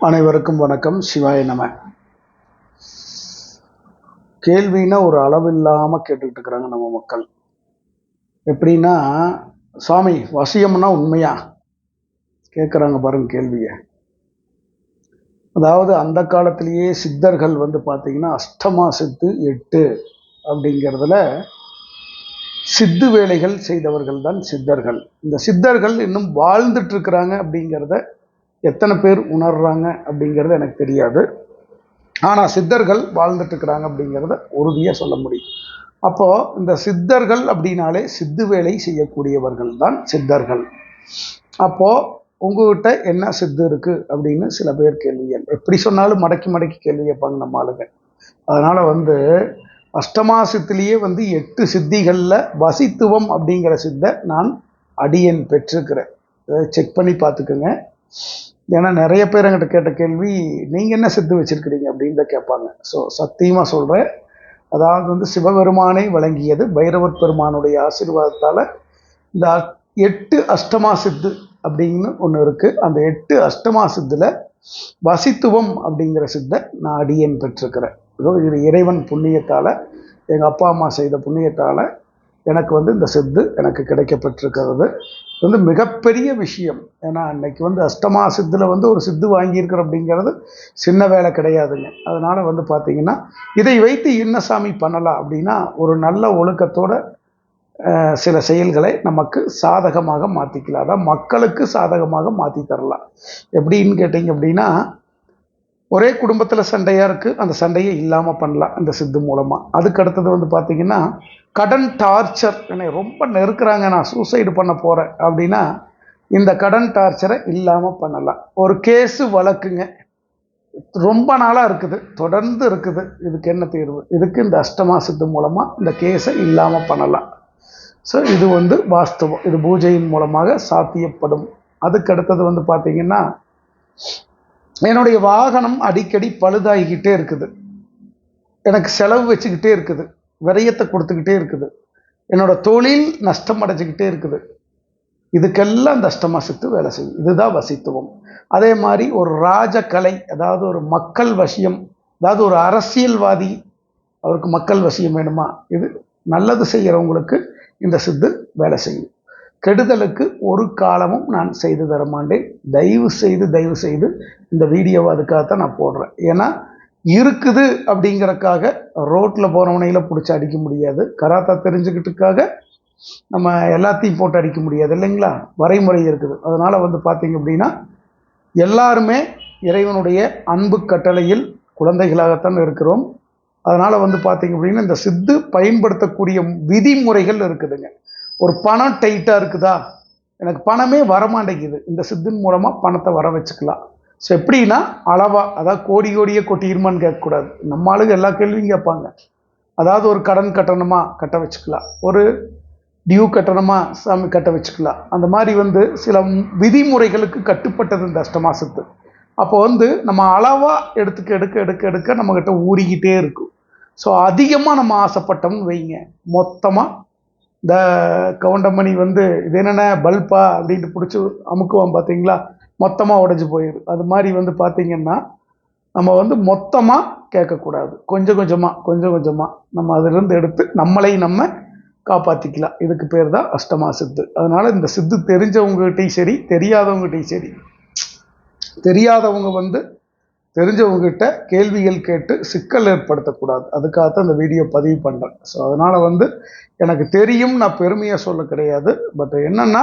அனைவருக்கும் வணக்கம். சிவாய நம. கேள்வின்னா ஒரு அளவில்லாமல் கேட்டுக்கிட்டு இருக்கிறாங்க நம்ம மக்கள். எப்படின்னா சுவாமி வசியம்னா உண்மையா? கேட்குறாங்க பாருங்க கேள்வியை. அதாவது அந்த காலத்திலேயே சித்தர்கள் வந்து பார்த்தீங்கன்னா அஷ்டமா சித்து எட்டு அப்படிங்கிறதுல சித்து வேலைகள் செய்தவர்கள் தான் சித்தர்கள். இந்த சித்தர்கள் இன்னும் வாழ்ந்துட்டு இருக்கிறாங்க அப்படிங்கிறத எத்தனை பேர் உணர்றாங்க அப்படிங்கிறது எனக்கு தெரியாது. ஆனால் சித்தர்கள் வாழ்ந்துட்டு இருக்கிறாங்க அப்படிங்கிறத உறுதியாக சொல்ல முடியும். அப்போது இந்த சித்தர்கள் அப்படின்னாலே சித்து வேலை செய்யக்கூடியவர்கள் தான் சித்தர்கள். அப்போது உங்ககிட்ட என்ன சித்து இருக்குது அப்படின்னு சில பேர் கேள்வி எப்படி சொன்னாலும் மடக்கி மடக்கி கேள்வி கேட்பாங்க நம்ம ஆளுங்க. அதனால் வந்து அஷ்டமாசத்திலேயே வந்து எட்டு சித்திகளில் வசித்துவம் அப்படிங்கிற சித்தை நான் அடியன் பெற்றிருக்கிறேன். செக் பண்ணி பார்த்துக்குங்க. ஏன்னா நிறைய பேர் என்கிட்ட கேட்ட கேள்வி நீங்கள் என்ன சித்து வச்சுருக்கிறீங்க? அப்படின்னு தான் கேட்பாங்க. ஸோ சத்தியமாக சொல்கிறேன் அதாவது வந்து சிவபெருமானை வழங்கியது பைரவர் பெருமானுடைய ஆசீர்வாதத்தால். இந்த அ- எட்டு அஷ்டமா சித்து அப்படின்னு ஒன்று இருக்குது அந்த எட்டு அஷ்டமா சித்தில் வசித்துவம் அப்படிங்கிற சித்தை நான் அடியேன் பெற்றிருக்கிறேன். இது இறைவன் புண்ணியத்தால் எங்கள் அப்பா அம்மா செய்த புண்ணியத்தால் எனக்கு வந்து இந்த சித்து எனக்கு கிடைக்கப்பட்டிருக்கிறது. இது வந்து மிகப்பெரிய விஷயம். ஏன்னா அன்னைக்கு வந்து அஷ்டமா சித்தில் வந்து ஒரு சித்து வாங்கியிருக்கிறோம் அப்படிங்கிறது சின்ன வேலை கிடையாதுங்க. அதனால் வந்து பார்த்திங்கன்னா இதை வைத்து என்ன சாமி பண்ணலாம் அப்படின்னா ஒரு நல்ல ஒழுக்கத்தோட சில செயல்களை நமக்கு சாதகமாக மாற்றிக்கலாம் அதான் மக்களுக்கு சாதகமாக மாற்றி தரலாம். எப்படின்னு கேட்டிங்க அப்படின்னா ஒரே குடும்பத்தில் சண்டையாக இருக்குது அந்த சண்டையை இல்லாமல் பண்ணலாம் இந்த சித்து மூலமாக அதுக்கு அடுத்தது வந்து பார்த்திங்கன்னா கடன் டார்ச்சர் என்னை ரொம்ப நெருக்கிறாங்க நான் சூசைடு பண்ண போகிறேன் அப்படின்னா இந்த கடன் டார்ச்சரை இல்லாமல் பண்ணலாம். ஒரு கேஸு வழக்குங்க. ரொம்ப நாளாக இருக்குது தொடர்ந்து இருக்குது. இதுக்கு என்ன தீர்வு? இதுக்கு இந்த அஷ்டமா சித்து மூலமாக இந்த கேஸை இல்லாமல் பண்ணலாம். ஸோ இது வந்து வாஸ்தவம். இது பூஜையின் மூலமாக சாத்தியப்படும். அதுக்கு அடுத்தது வந்து பார்த்தீங்கன்னா என்னுடைய வாகனம் அடிக்கடி பழுதாகிக்கிட்டே இருக்குது. எனக்கு செலவு வச்சுக்கிட்டே இருக்குது. விரயத்தை கொடுத்துக்கிட்டே இருக்குது. என்னோட தொழில் நஷ்டம் அடைஞ்சிக்கிட்டே இருக்குது. இதுக்கெல்லாம் இந்த அஷ்டமா சித்து வேலை செய்யும். இதுதான் வசித்துவம். அதே மாதிரி ஒரு ராஜகலை அதாவது ஒரு மக்கள் வசியம் அதாவது ஒரு அரசியல்வாதி அவருக்கு மக்கள் வசியம் வேணுமா? இது நல்லது செய்கிறவங்களுக்கு இந்த சித்து வேலை செய்யும். கெடுதலுக்கு ஒரு காலமும் நான் செய்து தரமாட்டேன். தயவு செய்து தயவு செய்து இந்த வீடியோவை அதுக்காகத்தான் நான் போடுறேன். ஏன்னா இருக்குது அப்படிங்கறக்காக ரோட்டில் போகிறவனையில் பிடிச்சி அடிக்க முடியாது. கராத்தா தெரிஞ்சுக்கிட்டுக்காக நம்ம எல்லாத்தையும் போட்டு அடிக்க முடியாது இல்லைங்களா? வரைமுறை இருக்குது. அதனால் வந்து பார்த்தீங்க அப்படின்னா எல்லாருமே இறைவனுடைய அன்பு கட்டளையில் குழந்தைகளாகத்தான் இருக்கிறோம். அதனால் வந்து பார்த்தீங்க அப்படின்னா இந்த சித்து பயன்படுத்தக்கூடிய விதிமுறைகள் இருக்குதுங்க. ஒரு பணம் டைட்டாக இருக்குதா? எனக்கு பணமே வரமாட்டேங்குது. இந்த சித்தின் மூலமாக பணத்தை வர வச்சுக்கலாம். ஸோ எப்படின்னா அளவாக அதாவது கோடி கோடியே கொட்டிடுமான்னு கேட்கக்கூடாது. நம்ம ஆளுங்க எல்லா கேள்வியும் கேட்பாங்க. அதாவது ஒரு கடன் கட்டணமாக கட்ட வச்சுக்கலாம். ஒரு டியூ கட்டணமாக சாமி கட்ட வச்சுக்கலாம். அந்த மாதிரி வந்து சில விதிமுறைகளுக்கு கட்டுப்பட்டது இந்த அஷ்டமாசத்து. அப்போ வந்து நம்ம அளவாக எடுத்துக்க எடுக்க எடுக்க எடுக்க நம்மக்கிட்ட ஊறிக்கிட்டே இருக்கும். ஸோ அதிகமாக நம்ம ஆசைப்பட்டோம்னு வைங்க. மொத்தமாக இந்த கவுண்டமணி வந்து இது என்னென்ன பல்பா? அப்படின்ட்டு பிடிச்சி அமுக்குவான் பார்த்தீங்களா? மொத்தமாக உடஞ்சி போயிடும் அது மாதிரி வந்து பார்த்திங்கன்னா நம்ம வந்து மொத்தமாக கேட்கக்கூடாது. கொஞ்சம் கொஞ்சமாக கொஞ்சம் கொஞ்சமாக நம்ம அதிலிருந்து எடுத்து நம்மளை நம்ம காப்பாற்றிக்கலாம் இதுக்கு பேர் தான் அஷ்டமா சித்து. அதனால் இந்த சித்து தெரிஞ்சவங்ககிட்டையும் சரி தெரியாதவங்ககிட்டையும் சரி தெரியாதவங்க வந்து தெரிஞ்சவங்ககிட்ட கேள்விகள் கேட்டு சிக்கல் ஏற்படுத்தக்கூடாது. அதுக்காகத்தான் இந்த வீடியோ பதிவு பண்ணுறேன் ஸோ அதனால் வந்து எனக்கு தெரியும் நான் பெருமையாக சொல்ல கிடையாது. பட் என்னென்னா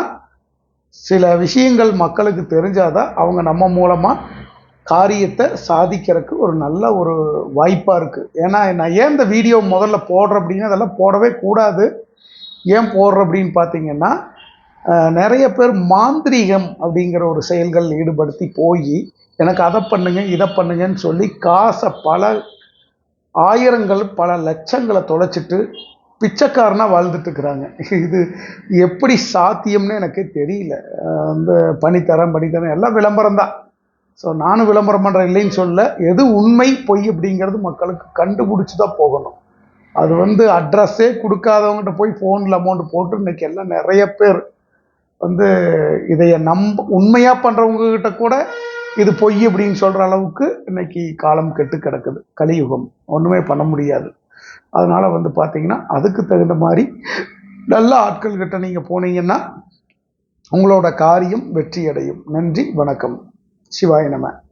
சில விஷயங்கள் மக்களுக்கு தெரிஞ்சாதான் அவங்க நம்ம மூலமாக காரியத்தை சாதிக்கிறதுக்கு ஒரு நல்ல ஒரு வாய்ப்பாக இருக்குது ஏன்னா நான் ஏன் இந்த வீடியோ முதல்ல போடுறேன் அப்படின்னா அதெல்லாம் போடவே கூடாது. ஏன் போடுற அப்படின்னு பார்த்தீங்கன்னா நிறைய பேர் மாந்திரீகம் அப்படிங்கிற ஒரு செயல்கள் ஈடுபடுத்தி போய் எனக்கு அதை பண்ணுங்க இதை பண்ணுங்கன்னு சொல்லி காசை பல ஆயிரங்கள் பல லட்சங்களை தொலைச்சிட்டு பிச்சைக்காரனாக வாழ்ந்துட்டு இருக்கிறாங்க. இது எப்படி சாத்தியம்னு எனக்கே தெரியல. வந்து பண்ணித்தரேன் பண்ணித்தரேன் எல்லாம் விளம்பரம் தான். ஸோ நானும் விளம்பரம் பண்ணுறேன் இல்லைன்னு சொல்ல எது உண்மை பொய் அப்படிங்கிறது மக்களுக்கு கண்டுபிடிச்சி தான் போகணும். அது வந்து அட்ரஸே கொடுக்காதவங்ககிட்ட போய் ஃபோனில் அமௌண்ட் போட்டு இன்றைக்கி எல்லாம் நிறைய பேர் வந்து இதைய நம்ப உண்மையாக பண்ணுறவங்ககிட்ட கூட இது பொய் அப்படின்னு சொல்கிற அளவுக்கு இன்றைக்கி காலம் கெட்டு கிடக்குது. கலியுகம். ஒன்றுமே பண்ண முடியாது. அதனால் வந்து பார்த்தீங்கன்னா அதுக்கு தகுந்த மாதிரி நல்ல ஆட்கள் கிட்ட நீங்கள் போனீங்கன்னா உங்களோட காரியம் வெற்றி அடையும் நன்றி வணக்கம். சிவாய நம.